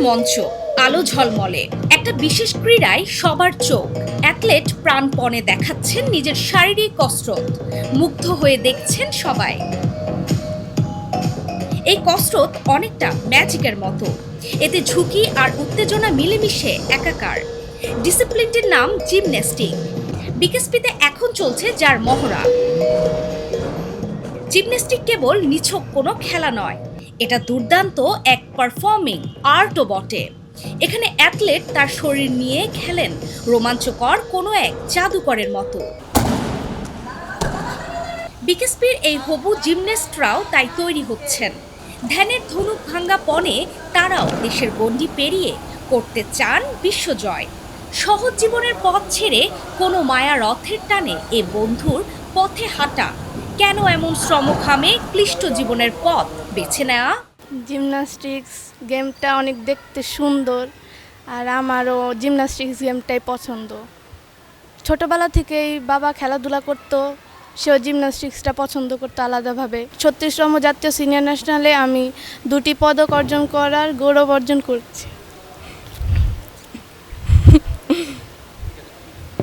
মঞ্চ আলো ঝলমলে। একটা বিশেষ ক্রীড়ায় সবার চোখ। অ্যাথলেট প্রাণপণে দেখাচ্ছেন নিজের শারীরিক কসরত। মুগ্ধ হয়ে দেখছেন সবাই। এই কসরত অনেকটা ম্যাজিকের মতো। এতে ঝুঁকি আর উত্তেজনা মিলেমিশে একাকার। ডিসিপ্লিনটির নাম জিমন্যাস্টিক। বিকেএসপিতে এখন চলছে যার মহড়া। জিমন্যাস্টিক কেবল নিছক কোনো খেলা নয়। এটা দুর্দান্ত এক পারফর্মিং আর্টও বটে। এখানে অ্যাথলেট তার শরীর নিয়ে খেলেন, রোমাঞ্চকর কোনো এক জাদুকরের মতো। বিকেএসপির এই হবু জিমন্যাস্টরাও তাই তৈরি হচ্ছেন। ধ্যানের ধনুক ভাঙ্গা পণে তারাও দেশের গণ্ডি পেরিয়ে করতে চান বিশ্বজয়। সহজ জীবনের পথ ছেড়ে কোনো মায়া রথের টানে এ বন্ধুর পথে হাঁটা কেন এমন শ্রমখামে ক্লিষ্ট জীবনের পথ বেছে নেওয়া জিমনাস্টিক্স গেমটা অনেক দেখতে সুন্দর আর আমারও জিমনাস্টিক্স গেমটাই পছন্দ। ছোটোবেলা থেকেই বাবা খেলাধুলা করতো, সেও জিমনাস্টিক্সটা পছন্দ করতো আলাদাভাবে। ছত্রিশতম জাতীয় সিনিয়র ন্যাশনালে আমি দুটি পদক অর্জন করার গৌরব অর্জন করছি।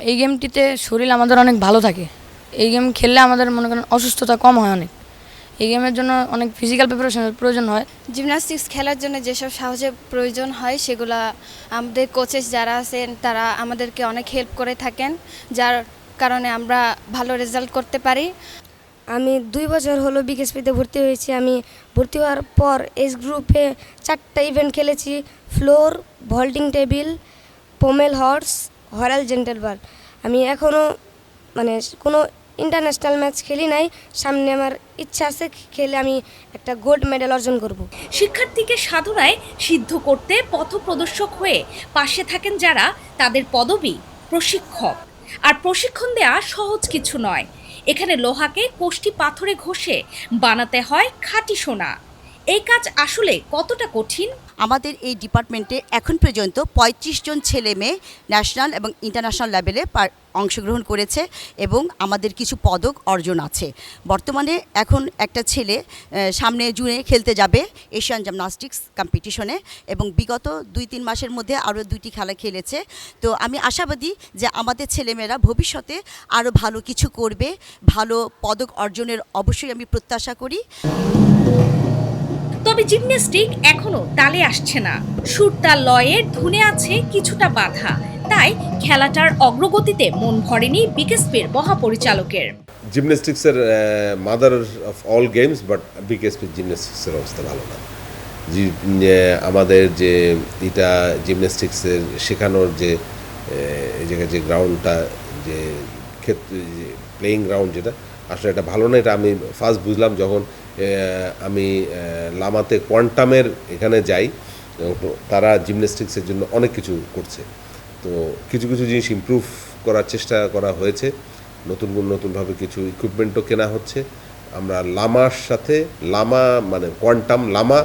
এই গেমটিতে শরীর আমাদের অনেক ভালো থাকে। এই গেম খেললে আমাদের মনে করেন অসুস্থতা কম হয় অনেক। এই গেমের জন্য অনেক ফিজিক্যাল প্রিপারেশনের প্রয়োজন হয়। জিমনাস্টিক্স খেলার জন্য যেসব সাহসের প্রয়োজন হয় সেগুলো আমাদের কোচেস যারা আছেন তারা আমাদেরকে অনেক হেল্প করে থাকেন যার কারণে আমরা ভালো রেজাল্ট করতে পারি। আমি দুই বছর হলো বিকেএসপিতে ভর্তি হয়েছি। আমি ভর্তি হওয়ার পর এস গ্রুপে চারটা ইভেন্ট খেলেছি। Floor vaulting table pommel horse horizontal আমি এখনও মানে কোনো ইন্টারন্যাশনাল ম্যাচ খেলি নাই। সামনে আমার ইচ্ছা আছে খেলে আমি একটা গোল্ড মেডেল অর্জন করব। শিক্ষার্থীকে সাধনায় সিদ্ধ করতে পথপ্রদর্শক হয়ে পাশে থাকেন যারা তাদের পদবি, প্রশিক্ষক। আর প্রশিক্ষণ দেয়া সহজ কিছু নয়। এখানে লোহাকে কোষ্টি পাথরে ঘষে বানাতে হয় খাঁটি সোনা। এই কাজ আসলে কতটা কঠিন? আমাদের এই ডিপার্টমেন্টে এখন পর্যন্ত ৩৫ জন ছেলে মেয়ে ন্যাশনাল এবং ইন্টারন্যাশনাল লেভেলে অংশগ্রহণ করেছে এবং আমাদের কিছু পদক অর্জন আছে। বর্তমানে এখন একটা ছেলে সামনে জুনে খেলতে যাবে এশিয়ান জিমনাস্টিক্স কম্পিটিশনে এবং বিগত দুই তিন মাসের মধ্যে আরও দুইটি খেলা খেলেছে। তো আমি আশাবাদী যে আমাদের ছেলেমেয়েরা ভবিষ্যতে আরও ভালো কিছু করবে, ভালো পদক অর্জনের অবশ্যই আমি প্রত্যাশা করি। তবে জিমন্যাস্টিক এখনও তালে আসছে না। সুর তাল লয়ের ধুনে আছে কিছুটা বাধা। তাই খেলাটার অগ্রগতিতে মন ভরেনি বিকেএসপির মহাপরিচালকের। জিমন্যাস্টিক্সের mother of all games but BKSP জিমন্যাস্টিক্সের অবস্থা ভালো না। আমাদের যে এটা জিমন্যাস্টিক্সের শেখানোর যে যে গ্রাউন্ডটা যে ক্ষেত্রে প্লেয়িং গ্রাউন্ড যেটা, আসলে এটা ভালো না, এটা আমি ফার্স্ট বুঝলাম যখন আমি লামাতে কোয়ান্টামের এখানে যাই তারা জিমন্যাস্টিক্সের জন্য অনেক কিছু করছে। তো কিছু কিছু জিনিস ইমপ্রুভ করার চেষ্টা করা হয়েছে। নতুন নতুনভাবে কিছু ইকুইপমেন্টও কেনা হচ্ছে। আমরা লামার সাথে, লামা মানে কোয়ান্টাম, লামা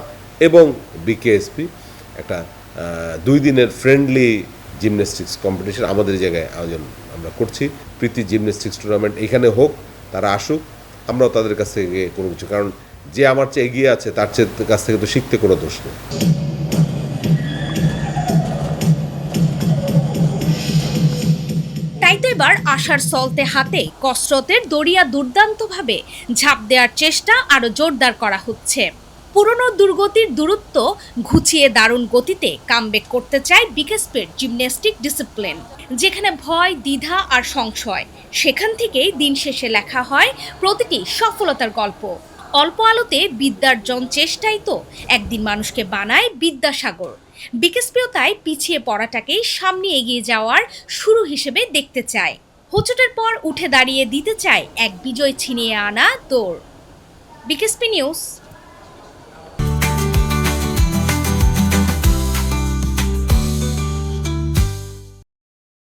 এবং বিকেএসপি একটা দুই দিনের ফ্রেন্ডলি জিমন্যাস্টিক্স কম্পিটিশন আমাদের জায়গায় আয়োজন আমরা করছি। প্রীতি জিমন্যাস্টিক্স টুর্নামেন্ট এখানে হোক, তারা আসুক, আমরাও তাদের কাছ থেকে কোনো কিছু। কারণ যে আমার চেয়ে এগিয়ে আছে, তার চেয়ে কাছ থেকে তো শিখতে কোনো দোষ নেই। এবার আশার সলতে হাতে কসরতের দরিয়া দুর্দান্তভাবে ঝাঁপ দেওয়ার চেষ্টা আরও জোরদার করা হচ্ছে। পুরনো দুর্গতির দূরত্ব ঘুচিয়ে দারুণ গতিতে কামব্যাক করতে চায় বিকেসপের জিমন্যাস্টিক ডিসিপ্লিন যেখানে ভয়, দ্বিধা আর সংশয়। সেখান থেকেই দিন শেষে লেখা হয় প্রতিটি সফলতার গল্প। অল্প আলোতে বিদ্যার্জন চেষ্টাই তো একদিন মানুষকে বানায় বিদ্যাসাগর। বিকেসপিও তাই পিছিয়ে পড়াটাকেই সামনে এগিয়ে যাওয়ার শুরু হিসেবে দেখতে চায়। হোঁচটের পর উঠে দাঁড়িয়ে দিতে চায় এক বিজয় ছিনিয়ে আনা দৌড়। BKSP news.